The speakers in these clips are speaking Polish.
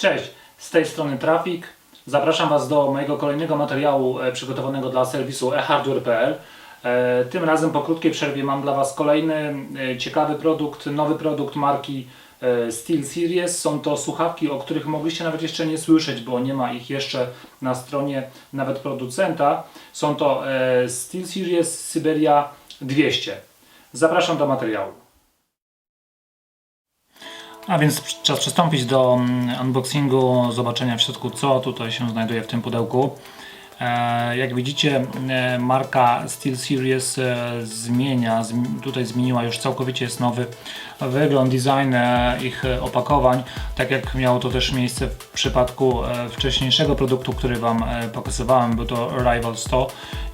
Cześć, z tej strony Trafik. Zapraszam Was do mojego kolejnego materiału e, przygotowanego dla serwisu ehardware.pl. E, Tym razem po krótkiej przerwie mam dla Was kolejny e, ciekawy produkt, nowy produkt marki Steel Series. Są to słuchawki, o których mogliście nawet jeszcze nie słyszeć, bo nie ma ich jeszcze na stronie nawet producenta. Są to Steel Series Syberia 200. Zapraszam do materiału. A więc czas przystąpić do mm, unboxingu, zobaczenia w środku co tutaj się znajduje w tym pudełku. E, Jak widzicie e, marka Steel Series e, zmienia, zm- tutaj zmieniła już całkowicie jest nowy wygląd, design ich opakowań, tak jak miało to też miejsce w przypadku wcześniejszego produktu, który Wam pokazywałem, był to Rival 100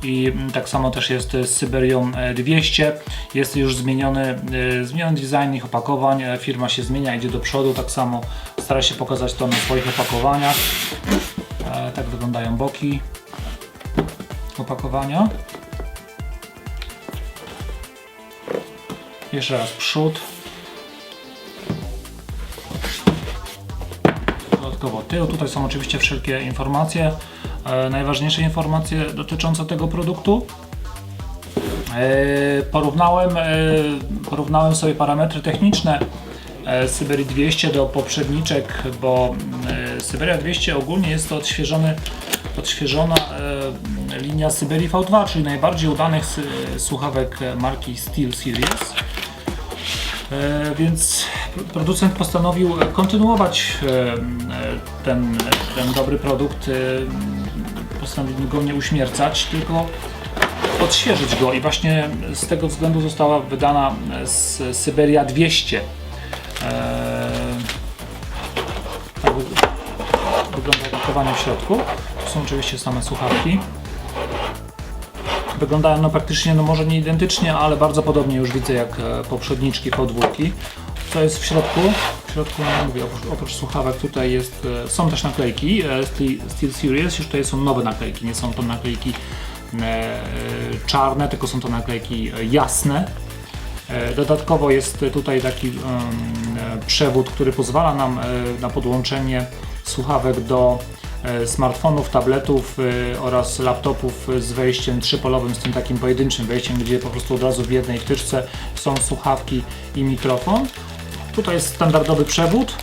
i mm, tak samo też jest z Syberią e, 200, jest już zmieniony, zmieniony design ich opakowań, firma się zmienia, idzie do przodu, tak samo stara się pokazać to na swoich opakowaniach. Tak wyglądają boki opakowania. Jeszcze raz przód. Dodatkowo tył. Tutaj są oczywiście wszelkie informacje. E, najważniejsze informacje dotyczące tego produktu. E, porównałem, e, porównałem sobie parametry techniczne e, Syberii 200 do poprzedniczek, bo e, Syberia 200 ogólnie jest to odświeżony, odświeżona e, linia Syberii V2, czyli najbardziej udanych sy- słuchawek marki Steel Series. E, Więc producent postanowił kontynuować e, e, ten, ten dobry produkt. e, Postanowił go nie uśmiercać, tylko odświeżyć go i właśnie z tego względu została wydana z Syberia 200. Eee, tak wy- wygląda opakowanie w środku. To są oczywiście same słuchawki. Wyglądają no praktycznie, no może nie identycznie, ale bardzo podobnie już widzę jak e, poprzedniczki podwórki. Co jest w środku? W środku, no mówię, oprócz, oprócz słuchawek tutaj jest, e, są też naklejki e, Steel, Series, już tutaj są nowe naklejki, nie są to naklejki czarne, tylko są to naklejki jasne. Dodatkowo jest tutaj taki przewód, który pozwala nam na podłączenie słuchawek do smartfonów, tabletów e, oraz laptopów z wejściem trzypolowym, z tym takim pojedynczym wejściem, gdzie po prostu od razu w jednej wtyczce są słuchawki i mikrofon. Tutaj jest standardowy przewód,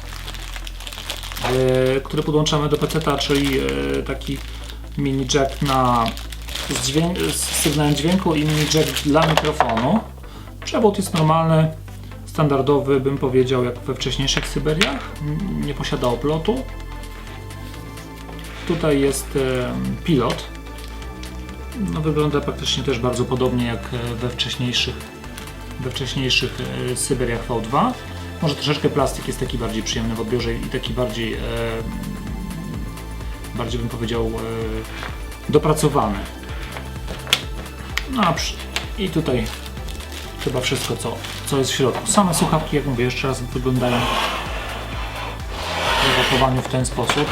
e, który podłączamy do PC, czyli e, taki mini jack na z, z sygnałem dźwięku i mini jack dla mikrofonu. Przewód jest normalny, standardowy, bym powiedział, jak we wcześniejszych Syberiach. Nie posiada oplotu. Tutaj jest em, pilot. No, wygląda praktycznie też bardzo podobnie jak e, we wcześniejszych, we wcześniejszych e, Syberiach V2. Może troszeczkę plastik jest taki bardziej przyjemny w odbiorze i taki bardziej, e, bardziej bym powiedział, e, dopracowany. No, a i tutaj chyba wszystko, co, co jest w środku. Same słuchawki, jak mówię, jeszcze raz wyglądają w w ten sposób.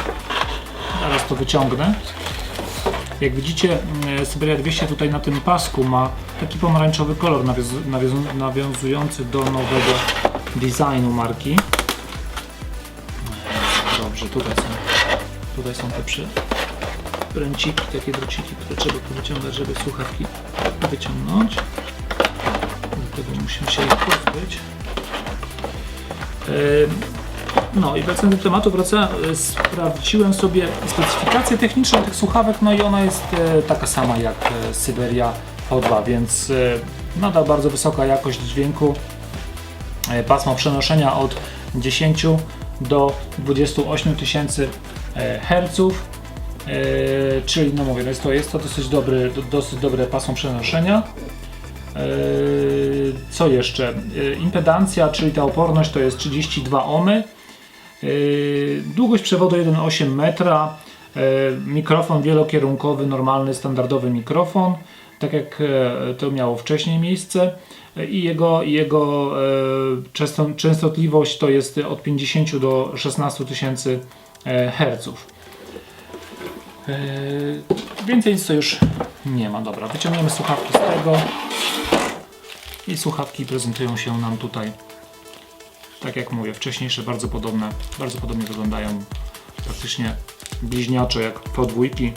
Zaraz to wyciągnę. Jak widzicie, mm, Syberia 200 tutaj na tym pasku ma taki pomarańczowy kolor nawiązu- nawiązu- nawiązujący do nowego designu marki. Dobrze, tutaj są, tutaj są te przy, pręciki, takie drociki, które trzeba powyciągać, żeby słuchawki wyciągnąć. Dlatego musimy się ich pozbyć. Ym, No i wracając do tematu, wraca, e, sprawdziłem sobie specyfikację techniczną tych słuchawek, no i ona jest e, taka sama jak e, Syberia V2, więc e, nadal bardzo wysoka jakość dźwięku. E, Pasmo przenoszenia od 10 do 28 tysięcy e, Hz. E, czyli no mówię, no jest to, jest to dosyć, dobry, do, dosyć dobre pasmo przenoszenia. E, Co jeszcze? Impedancja, czyli ta oporność to jest 32 ohmy. E, Długość przewodu 1,8 metra. E, Mikrofon wielokierunkowy, normalny, standardowy mikrofon, tak jak e, to miało wcześniej miejsce. I jego, jego często- częstotliwość to jest od 50 do 16 tysięcy herców. Więcej nic to już nie ma. Dobra, wyciągniemy słuchawki z tego. I słuchawki prezentują się nam tutaj, tak jak mówię, wcześniejsze bardzo podobne, bardzo podobnie wyglądają, praktycznie bliźniacze jak V2.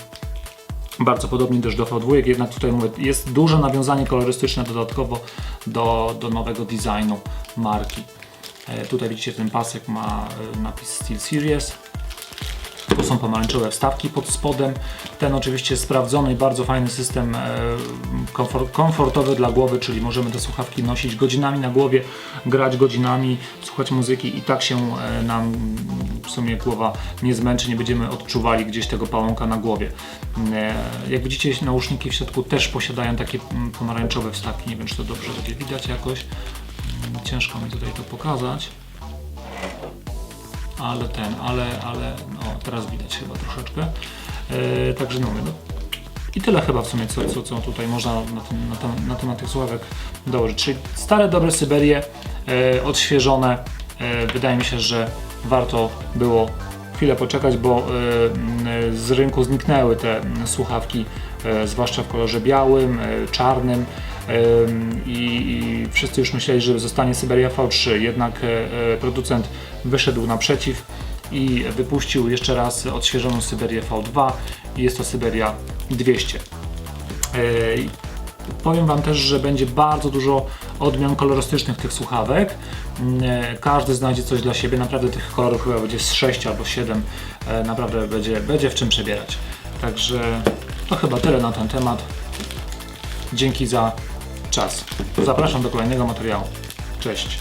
Bardzo podobnie też do V2, jednak tutaj mówię, jest duże nawiązanie kolorystyczne dodatkowo do, do nowego designu marki. E, tutaj widzicie ten pasek ma e, napis Steel Series. Tu są pomarańczowe wstawki pod spodem. Ten oczywiście sprawdzony i bardzo fajny system e, komfort, komfortowy dla głowy, czyli możemy te słuchawki nosić godzinami na głowie, grać godzinami, słuchać muzyki i tak się e, nam w sumie głowa nie zmęczy, nie będziemy odczuwali gdzieś tego pałąka na głowie. E, Jak widzicie nauszniki w środku też posiadają takie mm, pomarańczowe wstawki, nie wiem czy to dobrze będzie widać jakoś. Mm, Ciężko mi tutaj to pokazać ale ten, ale, ale, no teraz widać chyba troszeczkę. E, także no, no i tyle chyba w sumie, co, co, co tutaj można na, tym, na, tem, na temat tych słuchawek dołożyć. Czyli stare, dobre Syberie, e, odświeżone. E, wydaje mi się, że warto było chwilę poczekać, bo z rynku zniknęły te słuchawki, zwłaszcza w kolorze białym, czarnym. I, wszyscy już myśleli, że zostanie Syberia V3, jednak e, e, producent wyszedł naprzeciw i wypuścił jeszcze raz odświeżoną Syberię V2 i jest to Syberia 200. E, Powiem Wam też, że będzie bardzo dużo odmian kolorystycznych tych słuchawek. Mm, Każdy znajdzie coś dla siebie. Naprawdę tych kolorów chyba będzie z 6 albo 7. E, Naprawdę będzie, będzie w czym przebierać. Także to chyba tyle na ten temat. Dzięki za czas. Zapraszam do kolejnego materiału. Cześć.